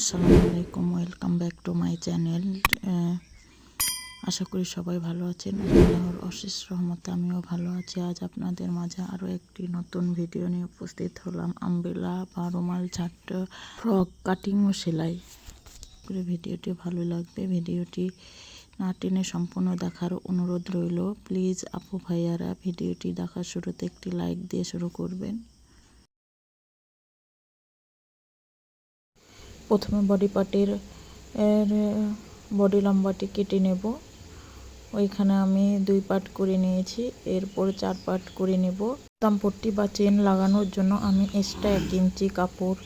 আসসালামু আলাইকুম welcome back to my channel. আশা করি সবাই ভালো আছেন। আল্লাহর অশেষ রহমতে আমিও ভালো আছি। আজ আপনাদের মাঝে আরও একটি নতুন ভিডিও নিয়ে উপস্থিত হলাম। আম্বেলা বা রুমাল ছাট ফ্রক কাটিং ও সেলাই। করে ভিডিওটি ভালো লাগবে। ভিডিওটি না টেনে সম্পূর্ণ দেখার অনুরোধ রইল। প্লিজ আপু ভাইয়ারা ভিডিওটি দেখার শুরুতে একটি লাইক দিয়ে শুরু করবেন। প্রথমে বডি পার্টের এর বডি লম্বাটি কেটে নেব। ওইখানে আমি দুই পার্ট করে নিয়েছি, এরপর চার পার্ট করে নেব। তামপট্টি বা চেন লাগানোর জন্য আমি এক্সট্রা এক ইঞ্চি কাপড়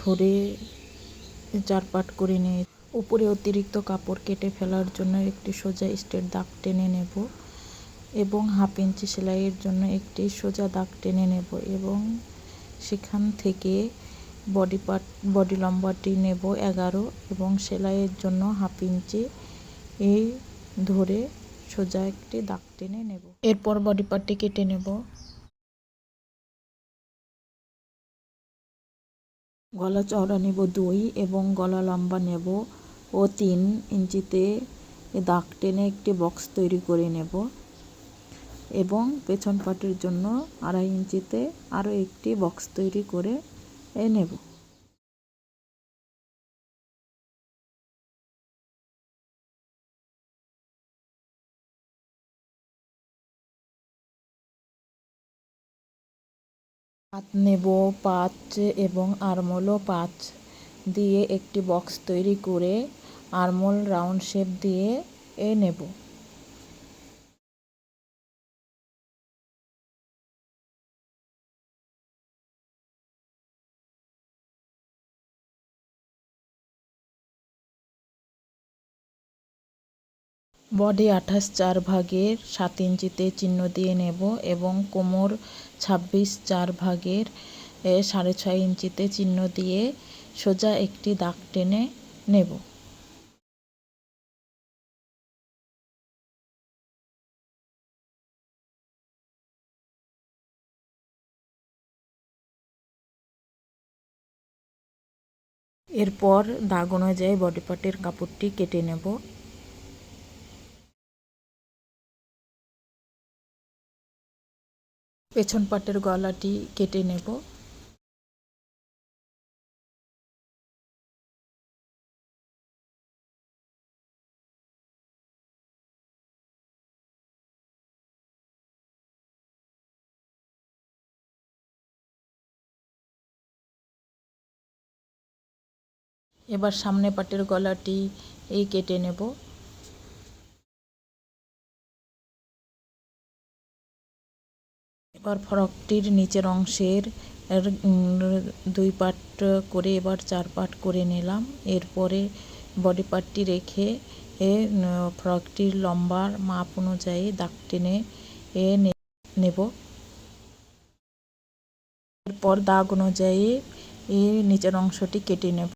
ধরে চার পার্ট করে নিয়ে উপরে অতিরিক্ত কাপড় কেটে ফেলার জন্য একটি সোজা স্টেট দাগ টেনে নেব এবং হাফ ইঞ্চি সেলাইয়ের জন্য একটি সোজা দাগ টেনে নেব এবং সেখান থেকে বডি পার্ট, বডি লম্বাটি নেব এগারো এবং সেলাইয়ের জন্য হাফ ইঞ্চি। এই ধরে সোজা একটি দাগ টেনে নেব। এরপর বডি পার্টটি কেটে নেব। গলা চওড়া নেব দুই এবং গলা লম্বা নেব ও তিন ইঞ্চিতে দাগ টেনে একটি বক্স তৈরি করে নেব এবং পেছন পাটের জন্য আড়াই ইঞ্চিতে আরও একটি বক্স তৈরি করে এ নেব। হাত নেব, পাঁচ এবং আরমোলও পাঁচ দিয়ে একটি বক্স তৈরি করে আরমোল রাউন্ড শেপ দিয়ে এ নেব। বডি আঠাশ চার ভাগের সাত ইঞ্চিতে চিহ্ন দিয়ে নেব এবং কোমর ছাব্বিশ চার ভাগের সাড়ে ছয় ইঞ্চিতে চিহ্ন দিয়ে সোজা একটি দাগ টেনে নেব। এরপর দাগ অনুযায়ী বডি পার্টের কাপড়টি কেটে নেব। পেছন পাটের গলাটি কেটে নেব। এবার সামনে পাটের গলাটি এই কেটে নেব। এবার ফরকটির নিচের অংশের দুই পার্ট করে এবার চার পার্ট করে নিলাম। এরপরে বডি পার্টটি রেখে এ ফ্রকটির লম্বার মাপ অনুযায়ী দাগ টেনে এ নেব। এরপর দাগ অনুযায়ী এই নিচের অংশটি কেটে নেব।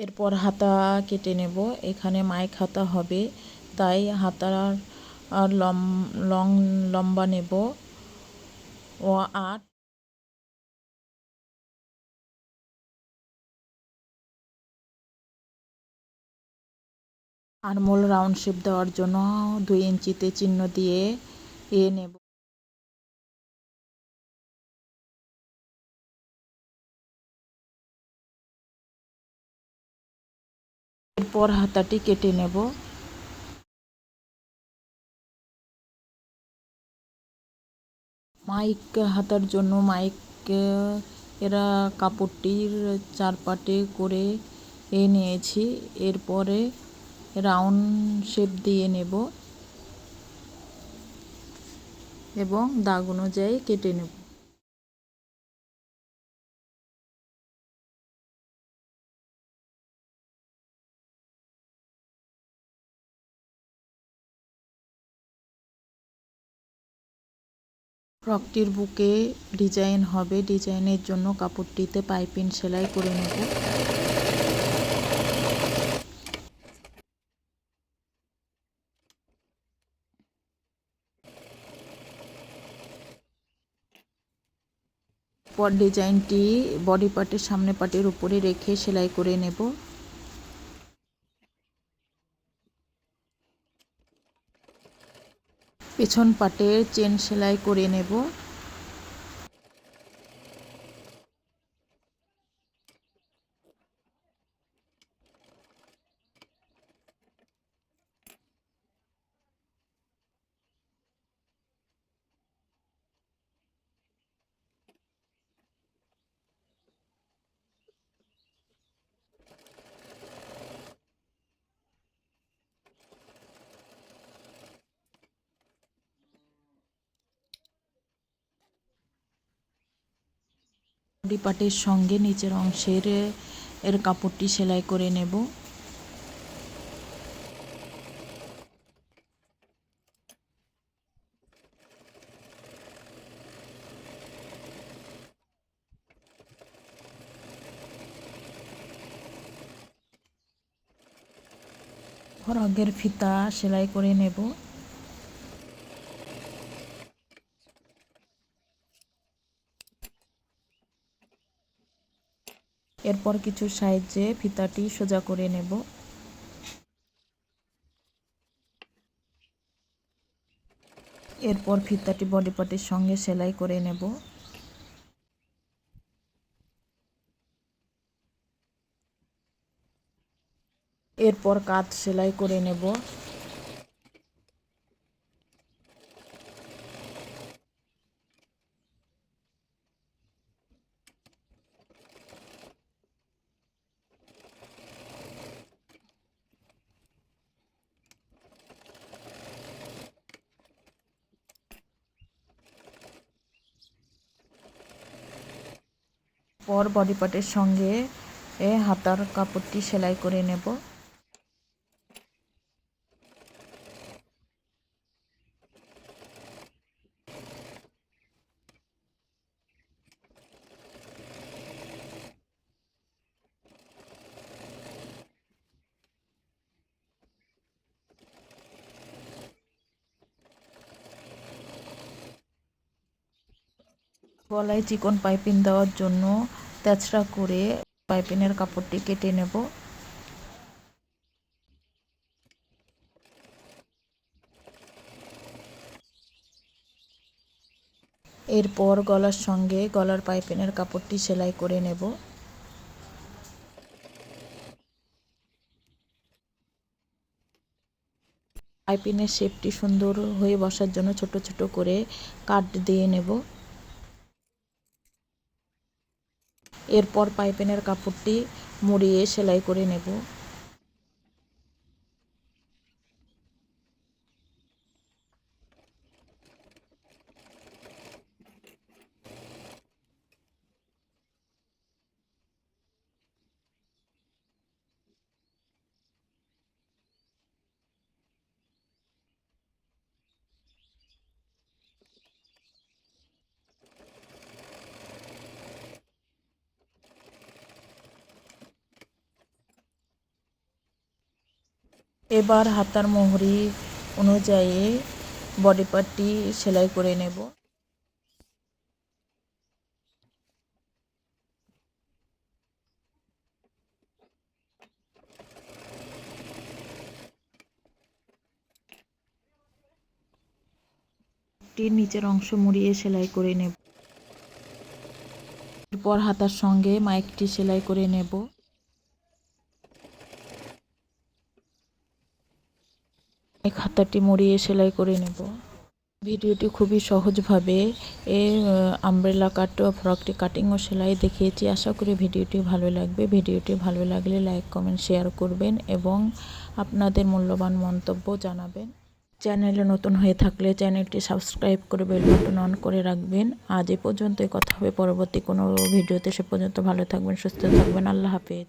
এরপর হাতা কেটে নেব। এখানে মাইক হাতা হবে, তাই হাতার লম, লং, লম্বা নেব। ও আট আরমোল রাউন্ড শেপ দেওয়ার জন্য দুই ইঞ্চিতে চিহ্ন দিয়ে এ নেব। এরপর হাতাটি কেটে নেব। মাইক, হাতার জন্য মাইক, এরা কাপড়টির চারপাটে করে এ নিয়েছি। এরপরে রাউন্ড শেপ দিয়ে নেব এবং দাগ অনুযায়ী কেটে নেব। ফ্রকটির বুকে ডিজাইন হবে। ডিজাইনের জন্য কাপড়টিতে পাইপিন সেলাই করে নেব। পর ডিজাইনটি বডি পার্টের সামনে পার্টের উপরে রেখে সেলাই করে নেব। পেছন পাটের চেন সেলাই করে নেব। বডি পার্টের সঙ্গে নিচের অংশের, এর কাপড়টি সেলাই করে নেব। আগের ফিতা সেলাই করে নেব। এরপর কিছু সাহায্যে ফিতাটি সোজা করে নেব। এরপর ফিতাটি বডি পার্টির সঙ্গে সেলাই করে নেব। এরপর কাজ সেলাই করে নেব। পর বডি পার্টের সঙ্গে এ হাতার কাপড়টি সেলাই করে নেব। গলায় চিকন পাইপিং দেওয়ার জন্য তেচড়া করে পাইপিনের কাপড়টি কেটে নেব। এরপর গলার সঙ্গে গলার পাইপিনের কাপড়টি সেলাই করে নেব। পাইপিনের শেপটি সুন্দর হয়ে বসার জন্য ছোট ছোট করে কাট দিয়ে নেব। এরপর পাইপিনের কাপড়টি মুড়িয়ে সেলাই করে নেব। এবার হাতার মোহরি অনুযায়ী বডি পার্টটি সেলাই করে নেব। নিচের অংশ মুড়িয়ে সেলাই করে নেব। এরপর হাতার সঙ্গে মাইকটি সেলাই করে নেব। এই খাতাটি মুড়িয়ে সেলাই করে নেব। ভিডিওটি খুবই সহজভাবে এ আমব্রেলা কাট ও ফ্রকটি কাটিং ও সেলাই দেখিয়েছি। আশা করি ভিডিওটি ভালো লাগবে। ভিডিওটি ভালো লাগলে লাইক কমেন্ট শেয়ার করবেন এবং আপনাদের মূল্যবান মন্তব্য জানাবেন। চ্যানেলে নতুন হয়ে থাকলে চ্যানেলটি সাবস্ক্রাইব করে বেল বাটন অন করে রাখবেন। আজ এ পর্যন্তই। কথা হবে পরবর্তী কোনো ভিডিওতে। সে পর্যন্ত ভালো থাকবেন, সুস্থ থাকবেন। আল্লাহ হাফেজ।